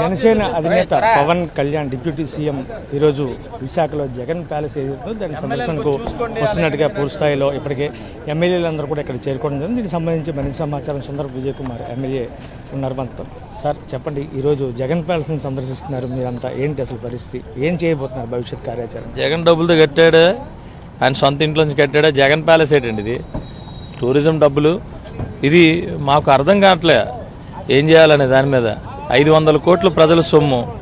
జనసేన అధినేత Pawan Kalyan deputy CM ఈరోజు విశాఖలో జగన్ ప్యాలెస్ ఏదైతుందో దాని సందర్శనకు వస్తున్నట్టుగా పూర్తి స్థాయిలో ఇప్పటికే ఎమ్మెల్యేలందరూ కూడా ఇక్కడ చేరుకోవడం జరిగింది. దీనికి సంబంధించి మరింత సమాచారం సుందర విజయ్ కుమార్ ఎమ్మెల్యే ఉన్నారు మనతో. సార్ చెప్పండి ఈరోజు జగన్ ప్యాలెస్ని సందర్శిస్తున్నారు. మీరంతా ఏంటి అసలు పరిస్థితి? ఏం చేయబోతున్నారు భవిష్యత్ కార్యాచరణ? జగన్ డబ్బులతో కట్టాడు. ఆయన సొంత ఇంట్లోంచి కట్టాడు. జగన్ ప్యాలెస్ ఏంటండి ఇది? టూరిజం డబ్బులు. ఇది మాకు అర్థం కావట్లే. ఏం చేయాలనే దాని మీద. ఐదు వందల కోట్ల ప్రజల సొమ్ము.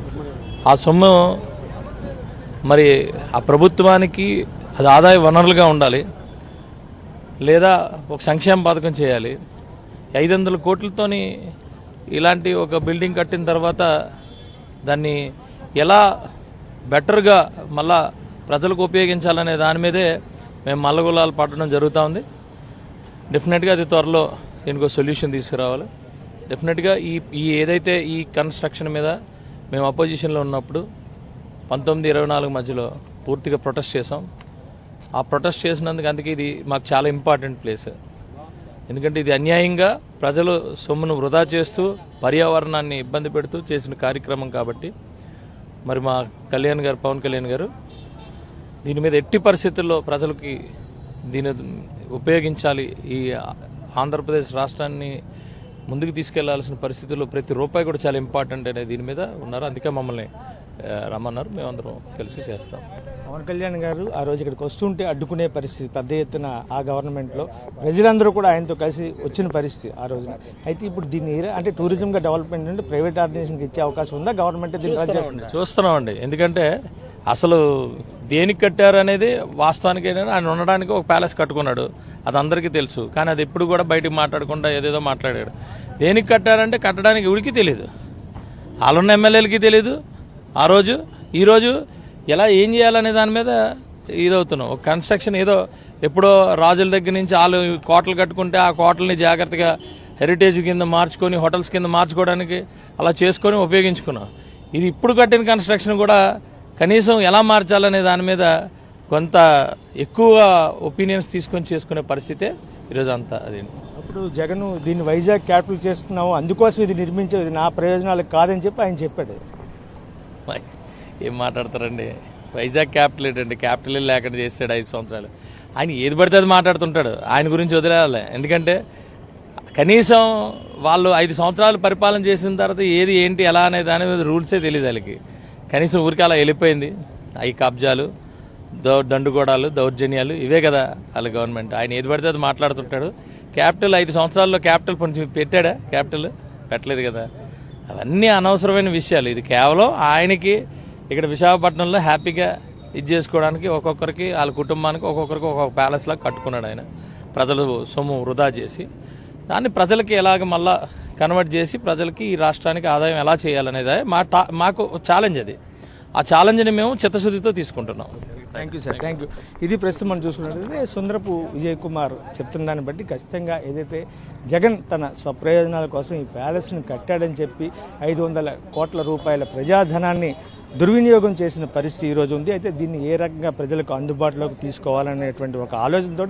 ఆ సొమ్ము మరి ఆ ప్రభుత్వానికి అది ఆదాయ వనరులుగా ఉండాలి. లేదా ఒక సంక్షేమ పథకం చేయాలి. ఐదు వందల కోట్లతోని ఇలాంటి ఒక బిల్డింగ్ కట్టిన తర్వాత దాన్ని ఎలా బెటర్గా మళ్ళా ప్రజలకు ఉపయోగించాలనే దాని మీదే మేము మల్లగులాలు పట్టడం జరుగుతూ ఉంది. డెఫినెట్గా అది త్వరలో దీనికి సొల్యూషన్ తీసుకురావాలి. డెఫినెట్గా ఈ ఈ ఏదైతే ఈ కన్స్ట్రక్షన్ మీద మేము అపోజిషన్లో ఉన్నప్పుడు పంతొమ్మిది ఇరవై నాలుగు మధ్యలో పూర్తిగా ప్రొటెస్ట్ చేసాం ఆ ప్రొటెస్ట్ చేసినందుకు అందుకే ఇది మాకు చాలా ఇంపార్టెంట్ ప్లేస్. ఎందుకంటే ఇది అన్యాయంగా ప్రజలు సొమ్మును వృధా చేస్తూ పర్యావరణాన్ని ఇబ్బంది పెడుతూ చేసిన కార్యక్రమం కాబట్టి. మరి మా కళ్యాణ్ గారు పవన్ కళ్యాణ్ గారు దీని మీద ఎట్టి పరిస్థితుల్లో ప్రజలకి దీని ఉపయోగించాలి. ఈ ఆంధ్రప్రదేశ్ రాష్ట్రాన్ని ముందుకు తీసుకెళ్ళాల్సిన పరిస్థితుల్లో ప్రతి రూపాయి కూడా చాలా ఇంపార్టెంట్ అనే దీని మీద ఉన్నారు. అందుకే మమ్మల్ని రమ్మన్నారు. మేమందరం కలిసి చేస్తాం. పవన్ కళ్యాణ్ గారు ఆ రోజు ఇక్కడికి వస్తుంటే అడ్డుకునే పరిస్థితి పెద్ద ఎత్తున ఆ గవర్నమెంట్లో ప్రజలందరూ కూడా ఆయనతో కలిసి వచ్చిన పరిస్థితి ఆ రోజున. అయితే ఇప్పుడు దీన్ని అంటే టూరిజంగా డెవలప్మెంట్ నుండి ప్రైవేట్ ఆర్గనైజేషన్కి ఇచ్చే అవకాశం ఉందా? గవర్నమెంట్ దీన్ని చూస్తున్నామండి. ఎందుకంటే అసలు దేనికి కట్టారు అనేది వాస్తవానికి ఆయన ఉండడానికి ఒక ప్యాలెస్ కట్టుకున్నాడు. అది అందరికీ తెలుసు. కానీ అది ఎప్పుడు కూడా బయటికి మాట్లాడకుండా ఏదేదో మాట్లాడాడు. దేనికి కట్టారంటే కట్టడానికి ఎవరికి తెలియదు వాళ్ళున్న ఎమ్మెల్యేలకి తెలియదు ఆ రోజు ఈరోజు ఎలా ఏం చేయాలనే దాని మీద ఇదవుతున్నాం. ఒక కన్స్ట్రక్షన్ ఏదో ఎప్పుడో రాజుల దగ్గర నుంచి వాళ్ళు కోటలు కట్టుకుంటే ఆ కోటల్ని జాగ్రత్తగా హెరిటేజ్ కింద మార్చుకొని హోటల్స్ కింద మార్చుకోవడానికి అలా చేసుకొని ఉపయోగించుకున్నాం. ఇది ఇప్పుడు కట్టిన కన్స్ట్రక్షన్ కూడా కనీసం ఎలా మార్చాలనే దాని మీద కొంత ఎక్కువ ఒపీనియన్స్ తీసుకొని చేసుకునే పరిస్థితే ఈరోజు అంతా అది. అప్పుడు జగన్ దీన్ని వైజాగ్ క్యాపిటల్ చేస్తున్నాము అందుకోసం ఇది నిర్మించేది నా ప్రయోజనాలకు కాదని చెప్పి ఆయన చెప్పాడు. ఏం మాట్లాడతారండి? వైజాగ్ క్యాపిటల్ ఏంటండి? క్యాపిటల్ లేకుండా చేస్తాడు ఐదు సంవత్సరాలు. ఆయన ఏది పడితే అది మాట్లాడుతుంటాడు. ఆయన గురించి వదిలేయాలి. ఎందుకంటే కనీసం వాళ్ళు ఐదు సంవత్సరాలు పరిపాలన చేసిన తర్వాత ఏది ఏంటి ఎలా అనే దాని మీద రూల్సే తెలియదు వాళ్ళకి. కనీసం ఊరికాల అలా వెళ్ళిపోయింది. అవి కబ్జాలు దౌ దండుగోడాలు దౌర్జన్యాలు ఇవే కదా వాళ్ళ గవర్నమెంట్. ఆయన ఏది పడితే అది మాట్లాడుతుంటాడు. క్యాపిటల్ ఐదు సంవత్సరాల్లో క్యాపిటల్ కొంచెం పెట్టాడా? క్యాపిటల్ పెట్టలేదు కదా. అవన్నీ అనవసరమైన విషయాలు. ఇది కేవలం ఆయనకి ఇక్కడ విశాఖపట్నంలో హ్యాపీగా ఇది చేసుకోవడానికి ఒక్కొక్కరికి వాళ్ళ కుటుంబానికి ఒక్కొక్కరికి ఒక్కొక్క ప్యాలెస్ లాగా కట్టుకున్నాడు ఆయన. ప్రజలు సొమ్ము వృధా చేసి. దాన్ని ప్రజలకి ఎలాగ మళ్ళా కన్వర్ట్ చేసి ప్రజలకి ఈ రాష్ట్రానికి ఆదాయం ఎలా చేయాలనేది మా టా- మాకు ఛాలెంజ్ అది. ఆ ఛాలెంజ్ని మేము చిత్తశుద్ధితో తీసుకుంటున్నాం. Thank you sir thank you ఇది ప్రస్తుతం మనం చూసుకున్నట్లయితే సుందరపు విజయ్ కుమార్ చెప్తున్న దాన్ని బట్టి ఖచ్చితంగా ఏదైతే జగన్ తన స్వప్రయోజనాల కోసం ఈ ప్యాలెస్ను కట్టాడని చెప్పి ఐదు వందల కోట్ల రూపాయల ప్రజాధనాన్ని దుర్వినియోగం చేసిన పరిస్థితి ఈ రోజు ఉంది. అయితే దీన్ని ఏ రకంగా ప్రజలకు అందుబాటులోకి తీసుకోవాలనేటువంటి ఒక ఆలోచనతోటి